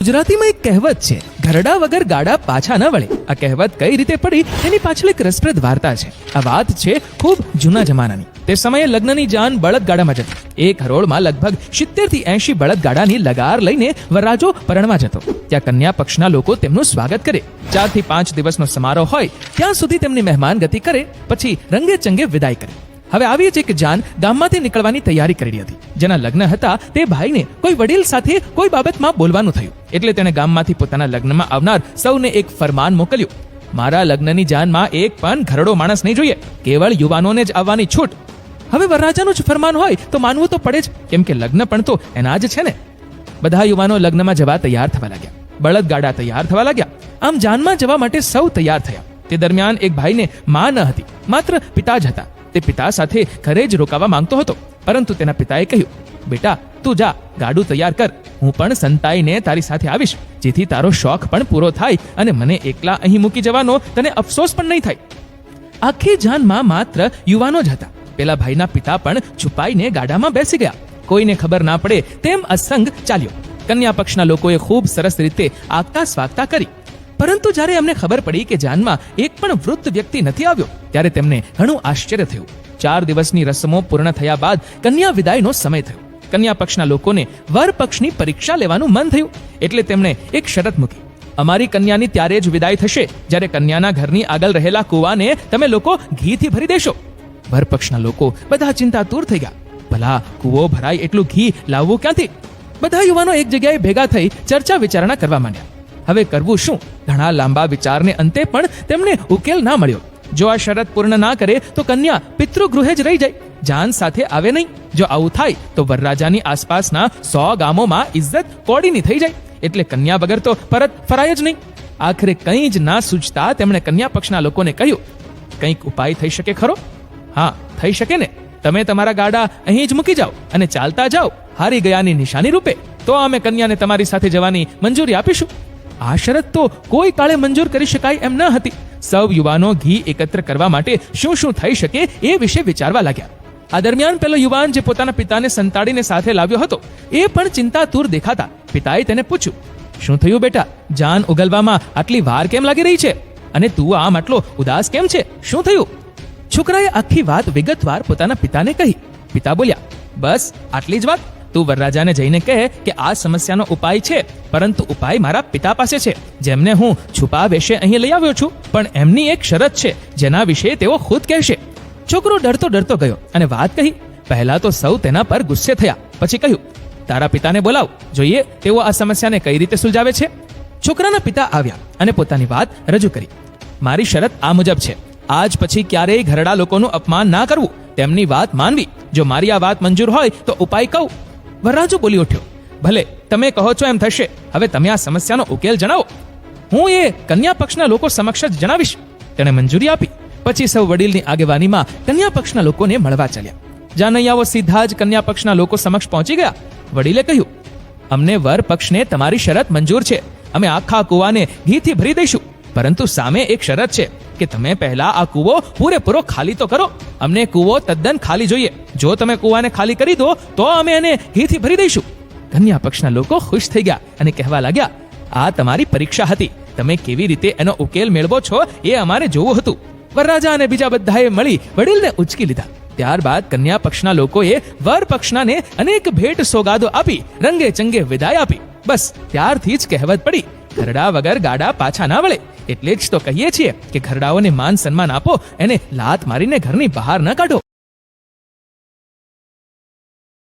ગુજરાતીમાં એક કહેવત છે, ઘરડા વગર ગાડા પાછા ન વળે. આ કહેવત કઈ રીતે પડી? એની પાછળ એક રસપ્રદ વાર્તા છે. આ વાત છે ખૂબ જૂના જમાનાની. તે સમયે લગ્નની જાન બળદગાડામાં જતી. એક હરોળમાં લગભગ સિત્તેરથી એંશી બળદગાડાની લગાર લઈને વરરાજો પરણવા જતો. ત્યાં કન્યા પક્ષના લોકો તેમનું સ્વાગત કરે. ચારથી પાંચ દિવસનો સમારોહ હોય, ત્યાં સુધી તેમની મહેમાન ગતિ કરે, પછી રંગે ચંગે વિદાય કરે. હવે આવી જ એક જાન ગામમાંથી નીકળવાની તૈયારી કરી હતી. જેના લગ્ન હતા તે ભાઈને કોઈ વડીલ સાથે કોઈ બાબતમાં બોલવાનું થયું. એટલે તેણે ગામમાંથી પોતાના લગ્નમાં આવનાર સૌને એક ફરમાન મોકલ્યું. મારા લગ્નની જાનમાં એક પણ ઘરડો માણસ નહીં જોઈએ. કેવળ યુવાનોને જ આવવાની છૂટ. હવે વરરાજાનું જ ફરમાન હોય તો માનવું તો પડે જ. કેમ કે લગ્ન પણ તો એના જ છે ને. બધા યુવાનો લગ્નમાં જવા તૈયાર થવા લાગ્યા. બળદગાડા તૈયાર થવા લાગ્યા. આમ જાનમાં જવા માટે સૌ તૈયાર થયા. તે દરમિયાન એક ભાઈને માં ન હતી, માત્ર પિતા જ હતા. તે પિતા સાથે ઘરે જ રોકાવા માંગતો હતો. પરંતુ તેના પિતાએ કહ્યું, બેટા, તું જા, ગાડું તૈયાર કર. હું પણ સંતાઈને તારી સાથે આવીશ. જેથી તારો શોખ પણ પૂરો થાય અને મને એકલા અહીં મૂકી જવાનો તને અફસોસ પણ નહીં થાય. આખી જાનમાં માત્ર યુવાનો જ હતા. પેલા ભાઈના પિતા પણ છુપાઈને ગાડામાં બેસી ગયા. કોઈને ખબર ના પડે તેમ અસંગ ચાલ્યો. કન્યા પક્ષના લોકોએ ખૂબ સરસ રીતે આગતા સ્વાગતા કરી. પરંતુ જ્યારે અમને ખબર પડી કે જાનમાં એક પણ વૃદ્ધ વ્યક્તિ નથી આવ્યો, ત્યારે તેમને ઘણું આશ્ચર્ય થયું. ચાર દિવસની રસમો પૂર્ણ થયા બાદ કન્યા વિદાયનો સમય થયો. કન્યા પક્ષના લોકોને વર પક્ષની પરીક્ષા લેવાનું મન થયું, એટલે તેમણે એક શરત મૂકી. અમારી કન્યાની ત્યારે જ વિદાય થશે, જ્યારે કન્યાના ઘરની આગળ રહેલા કૂવાને તમે લોકો ઘીથી ભરી દેશો. વર પક્ષના લોકો બધા ચિંતાતુર થઈ ગયા. ભલા કૂવો ભરાય એટલું ઘી લાવવું ક્યાંથી? બધા યુવાનો એક જગ્યાએ ભેગા થઈ ચર્ચા વિચારણા કરવા માંડ્યા. હવે કરવું શું? ઘણા લાંબા વિચારને અંતે પણ તેમને ઉકેલ ના મળ્યો. જો આ શરત પૂર્ણ ના કરે, તો કન્યા પિતૃગૃહે જ રહી જાય. જાન સાથે આવે નહીં. જો આવું થાય, તો વરરાજાની આસપાસના સો ગામોમાં ઇજ્જત કોડીની થઈ જાય. એટલે કન્યા વગર તો પરત ફરાય જ નહીં. આખરે કંઈ જ ના સૂચતા તેમણે કન્યા પક્ષના લોકોને કહ્યું, કંઈક ઉપાય થઈ શકે ખરો? હા, થઈ શકે ને. તમે તમારા ગાડા અહીં જ મૂકી જાઓ અને ચાલતા જાઓ. હારી ગયાની નિશાની રૂપે. તો અમે કન્યાને તમારી સાથે જવાની મંજૂરી આપીશું. આ શરત તો કોઈ કાળે મંજૂર કરી શકાય એમ ન હતી. સૌ યુવાનો ઘી એકત્ર કરવા માટે શું શું થઈ શકે એ વિશે વિચારવા લાગ્યા. આ દરમિયાન પેલો યુવાન જે પોતાના પિતાને સંતાડીને સાથે લાવ્યો હતો, એ પણ ચિંતાતુર દેખાતા પિતાએ તેને પૂછ્યું, શું થયું બેટા? જાન ઉગલવામાં આટલી વાર કેમ લાગી રહી છે? અને તું આમ આટલો ઉદાસ કેમ છે? શું થયું? છોકરાએ આખી વાત વિગતવાર પોતાના પિતાને કહી. પિતા બોલ્યા, બસ, આટલી જ વાત. તું વરરાજાને જઈને કહે કે આ સમસ્યાનો ઉપાય છે, પરંતુ ઉપાય મારા પિતા પાસે છે, જેમને હું છુપા વેશે અહીં લઈ આવ્યો છું. પણ એમની એક શરત છે, જેના વિશે તેઓ ખુદ કહેશે. છોકરો ડરતો ડરતો ગયો અને વાત કહી, પહેલા તો સૌ તેના પર ગુસ્સે થયા. પછી કહ્યું, તારા પિતાને બોલાવ, જોઈએ તેઓ આ સમસ્યાને કઈ રીતે સુલઝાવે છે? છોકરાના પિતા આવ્યા અને પોતાની વાત રજૂ કરી. મારી શરત આ મુજબ છે, આજ પછી ક્યારેય ઘરડા લોકોનું અપમાન ના કરવું. તેમની વાત માનવી. જો મારી આ વાત મંજૂર હોય, તો ઉપાય કહું. વરરાજો બોલી ઉઠ્યો, ભલે, તમે કહો છો એમ થશે. હવે તમે આ સમસ્યાનો ઉકેલ જણાવો. હું એ કન્યા પક્ષના લોકો સમક્ષ જ જણાવીશ, તેણે મંજૂરી આપી. પછી સૌ વડીલની આગેવાનીમાં કન્યા પક્ષના લોકોને મળવા ચાલ્યા. જાનૈયાઓ સીધા જ કન્યા પક્ષના લોકો સમક્ષ પહોંચી ગયા. વડીલે કહ્યું, અમને વર પક્ષને તમારી શરત મંજૂર છે. અમે આખા કૂવાને ઘીથી ભરી દઈશું, પરંતુ સામે એક શરત છે. કે તમે પહેલા આ કૂવો પૂરેપૂરો ખાલી તો કરો. અમને કૂવો તદ્દન ખાલી જોઈએ. જો તમે કૂવાને ખાલી કરી દો, તો અમે એને ઘીથી ભરી દઈશું. કન્યા પક્ષના લોકો ખુશ થઈ ગયા અને કહેવા લાગ્યા, આ તમારી પરીક્ષા હતી. તમે કેવી રીતે એનો ઉકેલ મેળવો છો એ અમારે જોવું હતું. વરરાજા અને બીજા બધાએ મળી વડીલને ઉચકી લીધા. ત્યારબાદ કન્યા પક્ષના લોકોએ વર પક્ષનાને અનેક ભેટ સોગાદો આપી, રંગે ચંગે વિદાય આપી. બસ, ત્યારથી જ કહેવત પડી. ખરડા વગર ગાડા પાછા ના વળે. એટલે જ તો કહીએ છીએ કે ઘરડાઓને માન સન્માન આપો, એને લાત મારીને ઘરની બહાર ન કાઢો.